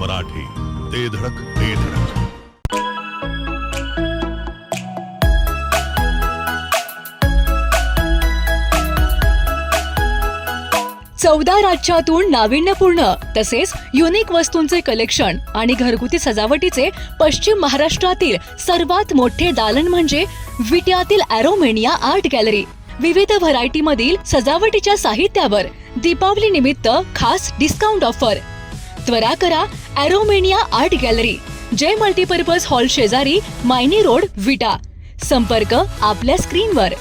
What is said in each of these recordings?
मराठी. ते धडक ते धडक. चौदा राज्यातून नाविन्यपूर्ण तसेच युनिक वस्तूंचे कलेक्शन आणि घरगुती सजावटीचे पश्चिम महाराष्ट्रातील सर्वात मोठे दालन म्हणजे विट्यातील अॅरोमेनिया आर्ट गॅलरी. विविध व्हरायटी मधील सजावटीच्या साहित्यावर दीपावली निमित्त खास डिस्काउंट ऑफर त्वरा करा Aromania art gallery Jay multipurpose hall शेजारी मायनी रोड विटा. संपर्क आपल्या स्क्रीनवर.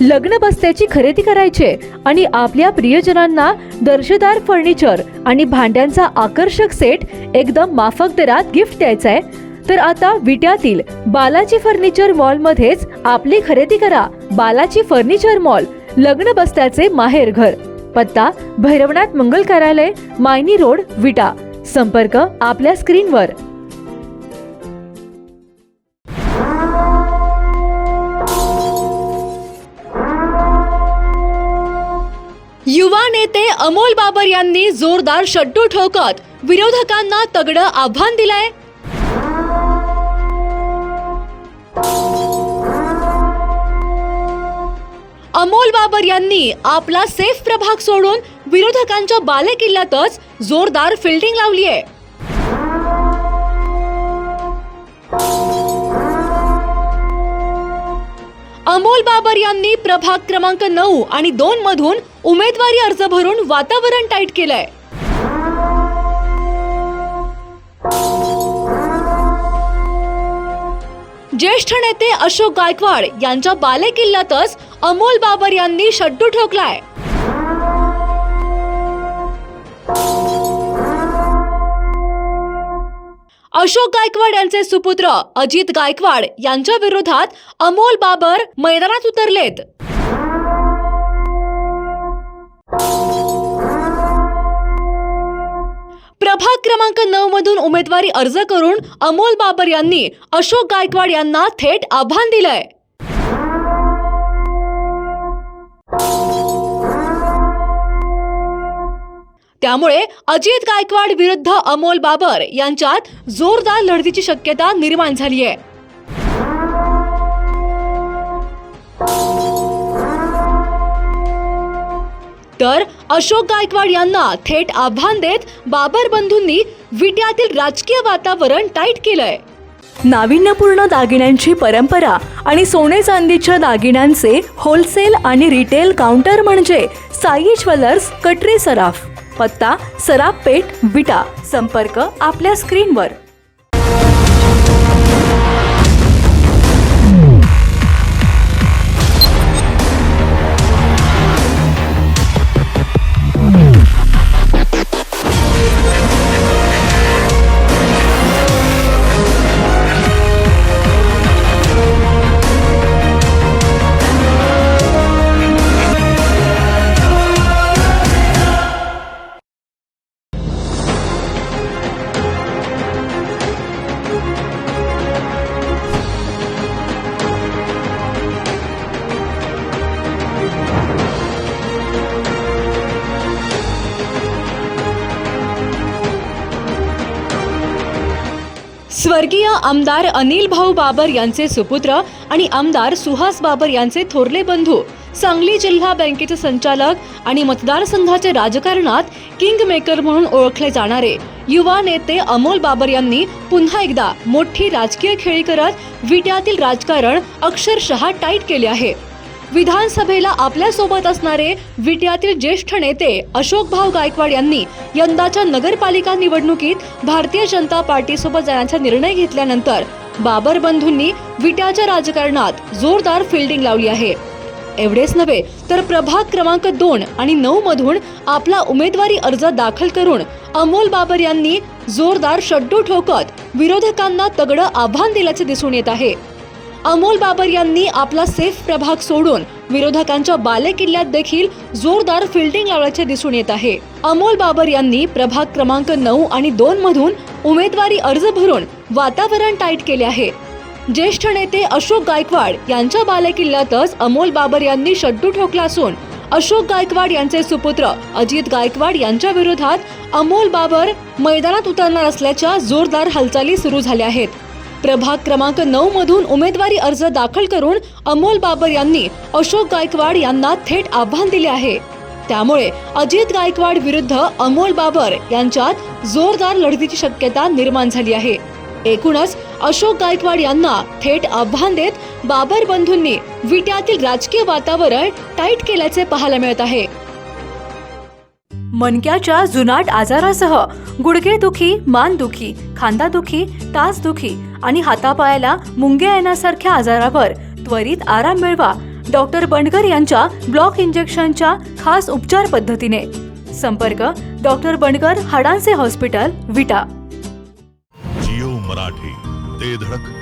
लग्न बस्त्याची खरेदी करायचे आणि आपल्या प्रियजनांना दर्जेदार फर्निचर आणि भांड्यांचा आकर्षक सेट एकदम माफक दरात गिफ्ट द्यायचा आहे तर आता विट्यातील बालाजी फर्निचर मॉल मध्येच आपली खरेदी करा. बालाजी फर्निचर मॉल लग्न बस्त्याचे माहेर घर. पत्ता भैरवनाथ मंगल कार्यालय मायनी रोड विटा. संपर्क आपल्या स्क्रीनवर युवा नेते अमोल बाबर यांनी जोरदार शड्डू ठोकत विरोधकांना तगडं आव्हान दिलंय. अमोल बाबर यांनी आपला सेफ प्रभाग सोडून विरोधकांच्या बालेकिल्ल्यातच जोरदार फिल्डिंग लावली आहे. अमोल बाबर यांनी प्रभाग क्रमांक नऊ आणि दोन मधून उमेदवारी अर्ज भरून वातावरण टाईट केलंय. ज्येष्ठ नेते अशोक गायकवाड यांच्या बालेकिल्ल्यातच अमोल बाबर यांनी शड्डू ठोकलाय. अशोक गायकवाड यांचे सुपुत्र अजित गायकवाड यांच्या विरोधात अमोल बाबर मैदानात उतरलेत. प्रभाग क्रमांक नऊ मधून उमेदवारी अर्ज करून अमोल बाबर यांनी अशोक गायकवाड यांना थेट आव्हान दिलंय. त्यामुळे अजित गायकवाड विरुद्ध अमोल बाबर यांच्यात जोरदार लढतीची शक्यता निर्माण झाली आहे. तर अशोक गायकवाड यांना थेट आव्हान देत बाबर बंधूंनी विट्यातील राजकीय वातावरण टाईट केलंय. नाविन्यपूर्ण दागिन्यांची परंपरा आणि सोने चांदीच्या दागिन्यांचे होलसेल आणि रिटेल काउंटर म्हणजे साई ज्वेलर्स कटरे सराफ. पत्ता सराफ पेठ विटा. संपर्क आपल्या स्क्रीनवर. स्वर्गीय आमदार अनिल भाऊ बाबर यांचे सुपुत्र आणि आमदार सुहास बाबर यांचे थोरले बंधू सांगली जिल्हा बँकेचे संचालक आणि मतदारसंघाचे राजकारणात किंग मेकर म्हणून ओळखले जाणारे युवा नेते अमोल बाबर यांनी पुन्हा एकदा मोठी राजकीय खेळी करत विट्यातील राजकारण अक्षरशः टाईट केले आहे. विधानसभेला आपल्यासोबत असणारे विट्यातील ज्येष्ठ नेते अशोकभाव गायकवाड यांनी यंदाच्या नगरपालिका निवडणुकीत भारतीय जनता पार्टीसोबत जाण्याचा निर्णय घेतल्यानंतर बाबर बंधूंनी विट्याच्या राजकारणात जोरदार फिल्डिंग लावली आहे. एवढेच नव्हे तर प्रभाग क्रमांक दोन आणि नऊ मधून आपला उमेदवारी अर्ज दाखल करून अमोल बाबर यांनी जोरदार शड्डू ठोकत विरोधकांना तगडं आव्हान दिल्याचे दिसून येत आहे. अमोल बाबर यांनी आपला सेफ प्रभाग सोडून विरोधकांच्या बालेकिल्ल्यात देखील जोरदार फिल्डिंग लावल्याचे दिसून येत आहे. अमोल बाबर यांनी प्रभाग क्रमांक नऊ आणि दोन मधून उमेदवारी अर्ज भरून वातावरण टाईट केले आहे. ज्येष्ठ नेते अशोक गायकवाड यांच्या बालेकिल्ल्यातच अमोल बाबर यांनी शड्डू ठोकला असून अशोक गायकवाड यांचे सुपुत्र अजित गायकवाड यांच्या विरोधात अमोल बाबर मैदानात उतरणार असल्याच्या जोरदार हालचाली सुरू झाल्या आहेत. प्रभाग क्रमांक नऊ मधून उमेदवारी अर्ज दाखल करून अमोल बाबर यांनी अशोक गायकवाड यांना थेट आव्हान दिले आहे. त्यामुळे अजित गायकवाड विरुद्ध अमोल बाबर यांच्यात जोरदार लढतीची शक्यता निर्माण झाली आहे. एकूणच अशोक गायकवाड यांना थेट आव्हान देत बाबर बंधूंनी विट्यातील राजकीय वातावरण टाईट केल्याचे पाहायला मिळत आहे. मनक्याच्या जुनाट आजारासह गुडघेदुखी मानदुखी खांदादुखी तासदुखी आणि हातापायाला मुंग्या येण्यासारख्या आजारावर त्वरित आराम मिळवा. डॉक्टर बंडकर यांच्या ब्लॉक इंजेक्शनच्या खास उपचार पद्धतीने. संपर्क डॉक्टर बंडकर हाडांचे हॉस्पिटल विटा. जिओ मराठी ते धडक.